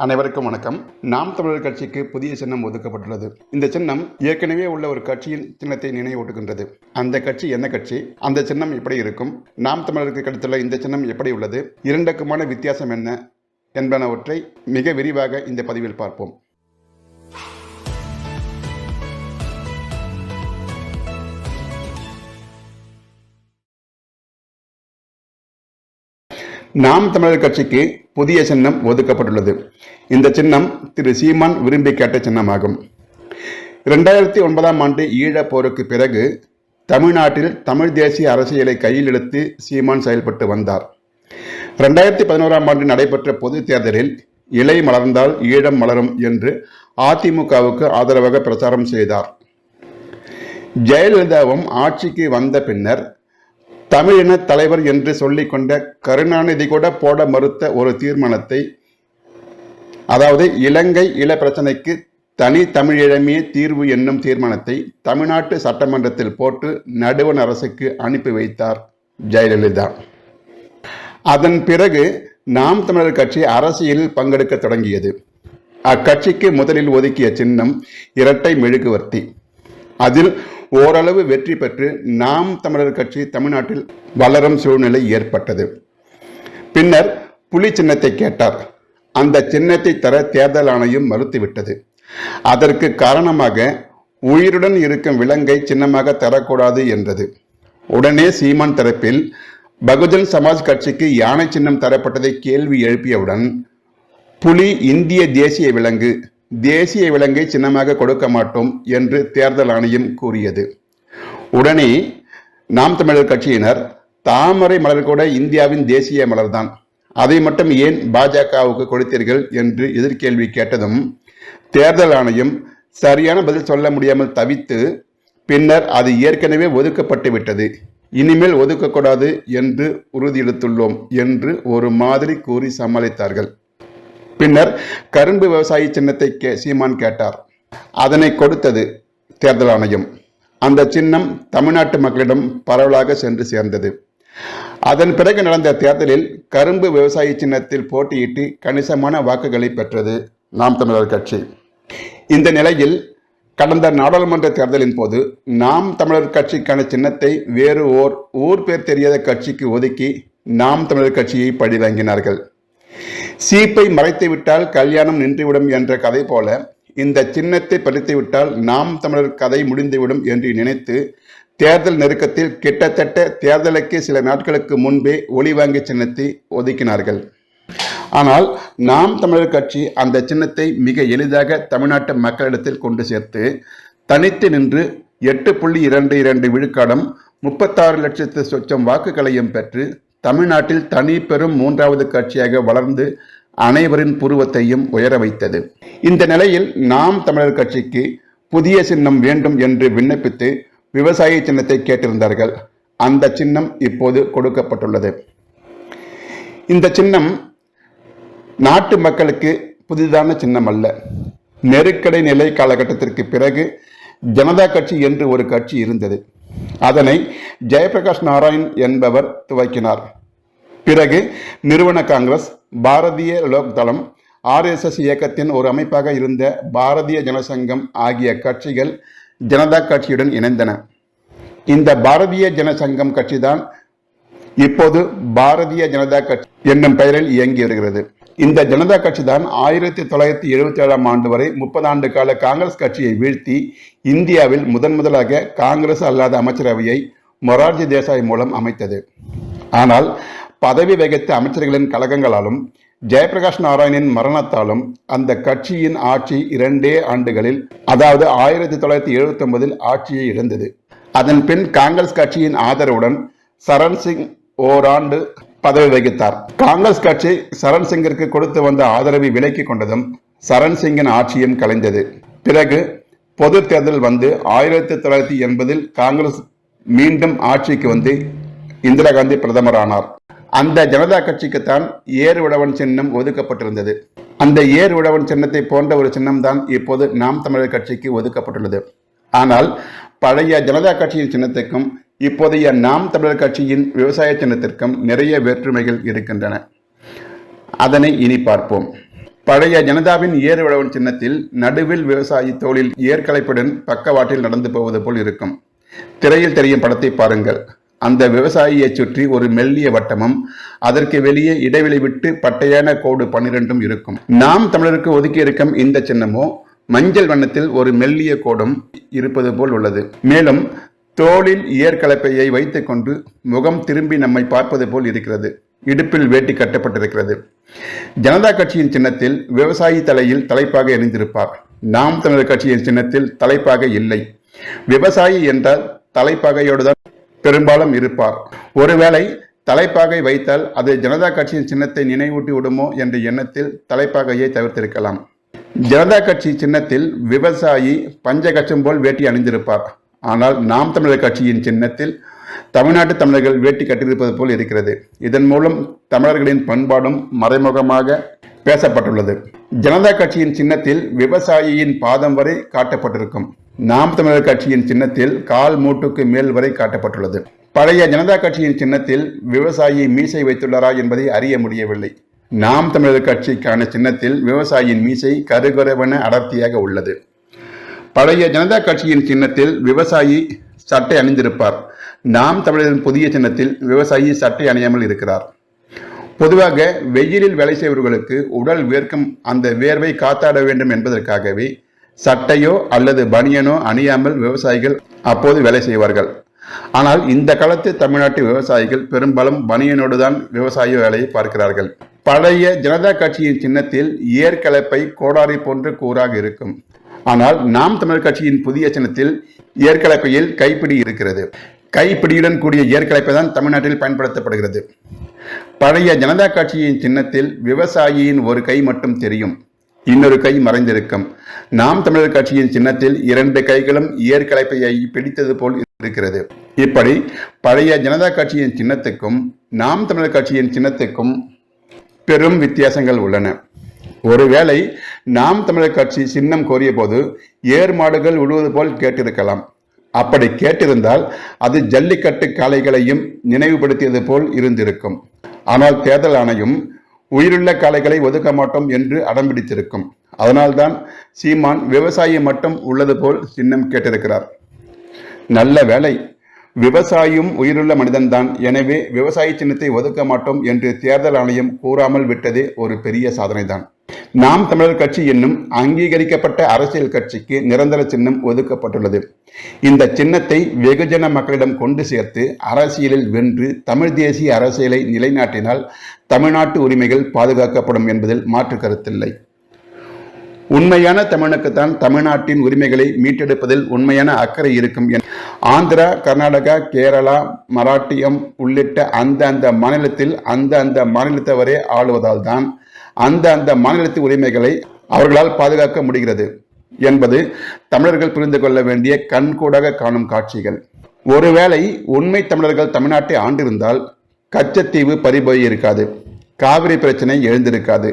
அனைவருக்கும் வணக்கம். நாம் தமிழர் கட்சிக்கு புதிய சின்னம் ஒதுக்கப்பட்டுள்ளது. இந்த சின்னம் ஏற்கனவே உள்ள ஒரு கட்சியின் சின்னத்தை நினைவூட்டுகின்றது. அந்த கட்சி என்ன கட்சி? அந்த சின்னம் எப்படி இருக்கும்? நாம் தமிழருக்கு கிடைத்துள்ள இந்த சின்னம் எப்படி உள்ளது? இரண்டுக்குமான வித்தியாசம் என்ன? என்பனவற்றை மிக விரிவாக இந்த பதிவில் பார்ப்போம். நாம் தமிழர் கட்சிக்கு புதிய சின்னம் ஒதுக்கப்பட்டுள்ளது. இந்த சின்னம் திரு சீமான் விரும்பி கேட்ட சின்னமாகும். இரண்டாயிரத்தி ஒன்பதாம் ஆண்டு ஈழப் போருக்கு பிறகு தமிழ்நாட்டில் தமிழ் தேசிய அரசியலை கையில் எடுத்து சீமான் செயல்பட்டு வந்தார். ரெண்டாயிரத்தி பதினோராம் ஆண்டு நடைபெற்ற பொதுத் தேர்தலில் இலை மலர்ந்தால் ஈழம் மலரும் என்று அதிமுகவுக்கு ஆதரவாக பிரச்சாரம் செய்தார். ஜெயலலிதாவும் ஆட்சிக்கு வந்த பின்னர் தமிழின தலைவர் என்று சொல்லிக்கொண்ட கருணாநிதி கூட போட மறுத்த ஒரு தீர்மானத்தை அதாவது இலங்கை இள பிரச்சனைக்கு தனி தமிழிழமே தீர்வு என்னும் தீர்மானத்தை தமிழ்நாட்டு சட்டமன்றத்தில் போட்டு நடுவண் அரசுக்கு அனுப்பி வைத்தார் ஜெயலலிதா. அதன் பிறகு நாம் தமிழர் கட்சி அரசியலில் பங்கெடுக்க தொடங்கியது. அக்கட்சிக்கு முதலில் ஒதுக்கிய சின்னம் இரட்டை மெழுகுவர்த்தி. அதில் ஓரளவு வெற்றி பெற்று நாம் தமிழர் கட்சி தமிழ்நாட்டில் வளரும் சூழ்நிலை ஏற்பட்டது. பின்னர் புலி சின்னத்தை கேட்டார். அந்த சின்னத்தை தர தேர்தல் ஆணையம் மறுத்துவிட்டது. அதற்கு காரணமாக உயிருடன் இருக்கும் விலங்கை சின்னமாக தரக்கூடாது என்றது. உடனே சீமான் தரப்பில் பகுஜன் சமாஜ் கட்சிக்கு யானை சின்னம் தரப்பட்டதை கேள்வி எழுப்பியவுடன் புலி இந்திய தேசிய விலங்கு தேசிய விலங்கை சின்னமாக கொடுக்க மாட்டோம் என்று தேர்தல் ஆணையம் கூறியது. உடனே நாம் தமிழர் கட்சியினர் தாமரை மலர் கூட இந்தியாவின் தேசிய மலர்தான். அதை மட்டும் ஏன் பாஜகவுக்கு கொடுத்தீர்கள் என்று எதிர்கேள்வி கேட்டதும் தேர்தல் ஆணையம் சரியான பதில் சொல்ல முடியாமல் தவித்து பின்னர் அது ஏற்கனவே ஒதுக்கப்பட்டு விட்டது. இனிமேல் ஒதுக்கக்கூடாது என்று உறுதியெடுத்துள்ளோம் என்று ஒரு மாதிரி கூறி சமாளித்தார்கள். பின்னர் கரும்பு விவசாயி சின்னத்தை கே சீமான் கேட்டார். அதனை கொடுத்தது தேர்தல் ஆணையம். அந்த சின்னம் தமிழ்நாட்டு மக்களிடம் பரவலாக சென்று சேர்ந்தது. அதன் பிறகு நடந்த தேர்தலில் கரும்பு விவசாயி சின்னத்தில் போட்டியிட்டு கணிசமான வாக்குகளை பெற்றது நாம் தமிழர் கட்சி. இந்த நிலையில் கடந்த நாடாளுமன்ற தேர்தலின் போது நாம் தமிழர் கட்சிக்கான சின்னத்தை வேறு ஓர் ஊர் பேர் தெரியாத கட்சிக்கு ஒதுக்கி நாம் தமிழர் கட்சியை பழி வாங்கினார்கள் சீப்பை மறைத்துவிட்டால் கல்யாணம் நின்றுவிடும் என்ற கதை போல இந்த சின்னத்தை பறித்துவிட்டால் நாம் தமிழர் கதை முடிந்துவிடும் என்று நினைத்து தேர்தல் நெருக்கத்தில் கிட்டத்தட்ட தேர்தலுக்கு சில நாட்களுக்கு முன்பே ஒளிவாங்கி சின்னத்தை ஒதுக்கினார்கள். ஆனால் நாம் தமிழர் கட்சி அந்த சின்னத்தை மிக எளிதாக தமிழ்நாட்டு மக்களிடத்தில் கொண்டு சேர்த்து தனித்து நின்று எட்டு புள்ளி இரண்டு இரண்டு விழுக்காடும் முப்பத்தாறு லட்சத்து சொச்சம் வாக்குகளையும் பெற்று தமிழ்நாட்டில் தனி பெரும் மூன்றாவது கட்சியாக வளர்ந்து அனைவரின் புருவத்தையும் உயர வைத்தது. இந்த நிலையில் நாம் தமிழர் கட்சிக்கு புதிய சின்னம் வேண்டும் என்று விண்ணப்பித்து விவசாய சின்னத்தை கேட்டிருந்தார்கள். அந்த சின்னம் இப்போது கொடுக்கப்பட்டுள்ளது. இந்த சின்னம் நாட்டு மக்களுக்கு புதிதான சின்னம் அல்ல. நெருக்கடி நிலை காலகட்டத்திற்கு பிறகு ஜனதா கட்சி என்று ஒரு கட்சி இருந்தது. அதனை ஜெயபிரகாஷ் நாராயண் என்பவர் துவக்கினார். பிறகு நிறுவன காங்கிரஸ் பாரதிய லோக் தளம் ஆர்எஸ்எஸ் இயக்கத்தின் ஒரு அமைப்பாக இருந்த பாரதிய ஜனசங்கம் ஆகிய கட்சிகள் ஜனதா கட்சியுடன் இணைந்தன. இந்த பாரதிய ஜனசங்கம் கட்சிதான் இப்போது பாரதிய ஜனதா கட்சி என்னும் பெயரில் இயங்கி வருகிறது. இந்த ஜனதா கட்சி தான் ஆயிரத்தி தொள்ளாயிரத்தி எழுபத்தி ஏழாம் ஆண்டு வரை முப்பது ஆண்டு கால காங்கிரஸ் கட்சியை வீழ்த்தி இந்தியாவில் முதன் முதலாக காங்கிரஸ் அல்லாத அமைச்சரவையை மொரார்ஜி தேசாய் மூலம் அமைத்தது. ஆனால் பதவி வகித்த அமைச்சர்களின் கழகங்களாலும் ஜெயபிரகாஷ் நாராயணின் மரணத்தாலும் அந்த கட்சியின் ஆட்சி இரண்டே ஆண்டுகளில் அதாவது ஆயிரத்தி தொள்ளாயிரத்தி எழுபத்தி ஒன்பதில் ஆட்சியை இழந்தது. அதன் பின் காங்கிரஸ் கட்சியின் ஆதரவுடன் சரண் சிங் ஓராண்டு பதவி வகித்தார். காங்கிரஸ் கட்சி சரண் சிங்கிற்கு கொடுத்து வந்த ஆதரவை விலக்கிக் கொண்டதும் சரண் சிங்கின் ஆட்சியும் கலைந்தது. பிறகு பொது தேர்தல் வந்து ஆயிரத்தி தொள்ளாயிரத்தி எண்பதில் காங்கிரஸ் மீண்டும் ஆட்சிக்கு வந்து இந்திரா காந்தி பிரதமரானார் அந்த ஜனதா கட்சிக்குத்தான் ஏர் உழவன் சின்னம் ஒதுக்கப்பட்டிருந்தது. அந்த ஏர் உழவன் சின்னத்தை போன்ற ஒரு சின்னம் தான் இப்போது நாம் தமிழர் கட்சிக்கு ஒதுக்கப்பட்டுள்ளது. ஆனால் பழைய ஜனதா கட்சியின் சின்னத்துக்கும் இப்போதைய நாம் தமிழர் கட்சியின் விவசாய சின்னத்திற்கும் நிறைய வேற்றுமைகள் இருக்கின்றன. அதனை இனி பார்ப்போம். பழைய ஜனதாவின் ஏர் உழவன் சின்னத்தில் நடுவில் விவசாயி தோளில் ஏற்கலைப்புடன் பக்கவாட்டில் நடந்து போவது போல் இருக்கும். திரையில் தெரியும் படத்தை பாருங்கள். அந்த விவசாயியை சுற்றி ஒரு மெல்லிய வட்டமும் அதற்கு வெளியே இடைவெளி விட்டு பட்டையான கோடு பன்னிரெண்டும் இருக்கும். நாம் தமிழருக்கு ஒதுக்கி இருக்கும் இந்த சின்னமோ மஞ்சள் வண்ணத்தில் ஒரு மெல்லிய கோடும் இருப்பது போல் உள்ளது. மேலும் தோளில் ஏற்கலப்பையை வைத்துக்கொண்டு முகம் திரும்பி நம்மை பார்ப்பது போல் இருக்கிறது. இடுப்பில் வேட்டி கட்டப்பட்டிருக்கிறது. ஜனதா கட்சியின் சின்னத்தில் விவசாயி தலையில் தலைப்பாக எரிந்திருப்பார். நாம் தமிழர் கட்சியின் சின்னத்தில் தலைப்பாக இல்லை. விவசாயி என்றால் தலைப்பாகையோடு தான் பெரும்பாலும் இருப்பார். ஒருவேளை தலைப்பாகை வைத்தால் அது ஜனதா கட்சியின் சின்னத்தை நினைவூட்டி விடுமோ என்ற எண்ணத்தில் தலைப்பாகையை தவிர்த்திருக்கலாம். ஜனதா கட்சி சின்னத்தில் விவசாயி பஞ்சகச்சம் போல் வேட்டி அணிந்திருப்பார். ஆனால் நாம் தமிழர் கட்சியின் சின்னத்தில் தமிழ்நாட்டு தமிழர்கள் வேட்டி கட்டியிருப்பது போல் இருக்கிறது. இதன் மூலம் தமிழர்களின் பண்பாடும் மறைமுகமாக பேசப்பட்டுள்ளது. ஜனதா கட்சியின் சின்னத்தில் விவசாயியின் பாதம் வரை காட்டப்பட்டிருக்கும். நாம் தமிழர் கட்சியின் சின்னத்தில் கால் மூட்டுக்கு மேல் வரை காட்டப்பட்டுள்ளது. பழைய ஜனதா கட்சியின் சின்னத்தில் விவசாயி மீசை வைத்துள்ளாரா என்பதை அறிய முடியவில்லை. நாம் தமிழர் கட்சிக்கான சின்னத்தில் விவசாயியின் மீசை கருகருவென அடர்த்தியாக உள்ளது. பழைய ஜனதா கட்சியின் சின்னத்தில் விவசாயி சட்டை அணிந்திருப்பார். நாம் தமிழரின் புதிய சின்னத்தில் விவசாயி சட்டை அணியாமல் இருக்கிறார். பொதுவாக வெயிலில் வேலை செய்பவர்களுக்கு உடல் வேர்க்கும் அந்த வேர்வை காத்தாட வேண்டும் என்பதற்காகவே சட்டையோ அல்லது பனியனோ அணியாமல் விவசாயிகள் அப்போது வேலை செய்வார்கள். ஆனால் இந்த காலத்து தமிழ்நாட்டு விவசாயிகள் பெரும்பாலும் பனியனோடு தான் விவசாய வேலையை பார்க்கிறார்கள். பழைய ஜனதா கட்சியின் சின்னத்தில் ஏற்கலப்பை கோடாரி போன்ற கூறாக இருக்கும். ஆனால் நாம் தமிழர் கட்சியின் புதிய சின்னத்தில் ஏற்கலப்பையில் கைப்பிடி இருக்கிறது. கைப்பிடியுடன் கூடிய ஏற்கலப்பை தான் தமிழ்நாட்டில் பயன்படுத்தப்படுகிறது. பழைய ஜனதா கட்சியின் சின்னத்தில் விவசாயியின் ஒரு கை மட்டும் தெரியும். இன்னொரு கை மறைந்திருக்கும். நாம் தமிழர் கட்சியின் சின்னத்தில் இரண்டு கைகளும் ஏற்கலப்பையை பிடித்தது போல் இருக்கிறது. இப்படி பழைய ஜனதா கட்சியின் சின்னத்துக்கும் நாம் தமிழர் கட்சியின் சின்னத்துக்கும் பெரும் வித்தியாசங்கள் உள்ளன. ஒருவேளை நாம் தமிழர் கட்சி சின்னம் கோரிய போது ஏர் மாடுகள் உழுவது போல் கேட்டிருக்கலாம். அப்படி கேட்டிருந்தால் அது ஜல்லிக்கட்டு காளைகளையும் நினைவுபடுத்தியது போல் இருந்திருக்கும். ஆனால் தேர்தல் ஆணையம் உயிருள்ள காளைகளை ஒதுக்க மாட்டோம் என்று அடம்பிடித்திருக்கும் அதனால்தான் சீமான் விவசாயி மட்டும் உள்ளது போல் சின்னம் கேட்டிருக்கிறார். நல்ல வேலை விவசாயியும் உயிருள்ள மனிதன்தான். எனவே விவசாய சின்னத்தை ஒதுக்க மாட்டோம் என்று தேர்தல் ஆணையம் கூறாமல் விட்டதே ஒரு பெரிய சாதனைதான். நாம் தமிழர் கட்சி என்னும் அங்கீகரிக்கப்பட்ட அரசியல் கட்சிக்கு நிரந்தர சின்னம் ஒதுக்கப்பட்டுள்ளது. இந்த சின்னத்தை வெகுஜன மக்களிடம் கொண்டு சேர்த்து அரசியலில் வென்று தமிழ் தேசிய அரசியலை நிலைநாட்டினால் தமிழ்நாட்டு உரிமைகள் பாதுகாக்கப்படும் என்பதில் மாற்று கருத்தில்லை. உண்மையான தமிழனுக்குத்தான் தமிழ்நாட்டின் உரிமைகளை மீட்டெடுப்பதில் உண்மையான அக்கறை இருக்கும் என ஆந்திரா கர்நாடகா கேரளா மராட்டியம் உள்ளிட்ட அந்த அந்த மாநிலத்தில் அந்த அந்த மாநிலத்தவரே ஆளுவதால் தான் அந்த அந்த மாநிலத்து உரிமைகளை அவர்களால் பாதுகாக்க முடிகிறது என்பது தமிழர்கள் புரிந்து கொள்ள வேண்டிய கண்கூடாக காணும் காட்சிகள். ஒருவேளை உண்மை தமிழர்கள் தமிழ்நாட்டை ஆண்டிருந்தால் கச்சத்தீவு பறிபோய் இருக்காது காவிரி பிரச்சனை எழுந்திருக்காது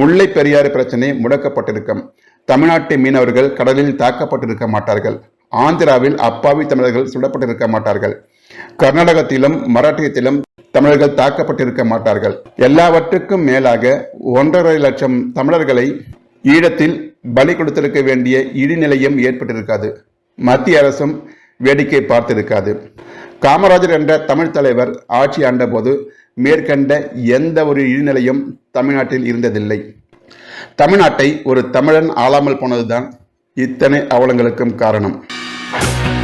முல்லை பெரியாறு பிரச்சனை முடக்கப்பட்டிருக்கும் தமிழ்நாட்டு மீனவர்கள் கடலில் தாக்கப்பட்டிருக்க மாட்டார்கள். ஆந்திராவில் அப்பாவி தமிழர்கள் சுடப்பட்டிருக்க மாட்டார்கள். கர்நாடகத்திலும் மராட்டியத்திலும் தமிழர்கள் தாக்கப்பட்டிருக்க மாட்டார்கள். எல்லாவற்றுக்கும் மேலாக ஒன்றரை லட்சம் தமிழர்களை ஈழத்தில் பலி கொடுத்திருக்க வேண்டிய இடிநிலையும் ஏற்பட்டிருக்காது. மத்திய அரசும் வேடிக்கை பார்த்திருக்காது. காமராஜர் என்ற தமிழ் தலைவர் ஆட்சி ஆண்டபோது மேற்கண்ட எந்த ஒரு இழிநிலையும் தமிழ்நாட்டில் இருந்ததில்லை. தமிழ்நாட்டை ஒரு தமிழன் ஆளாமல் போனதுதான் இத்தனை அவலங்களுக்கும் காரணம். Bye.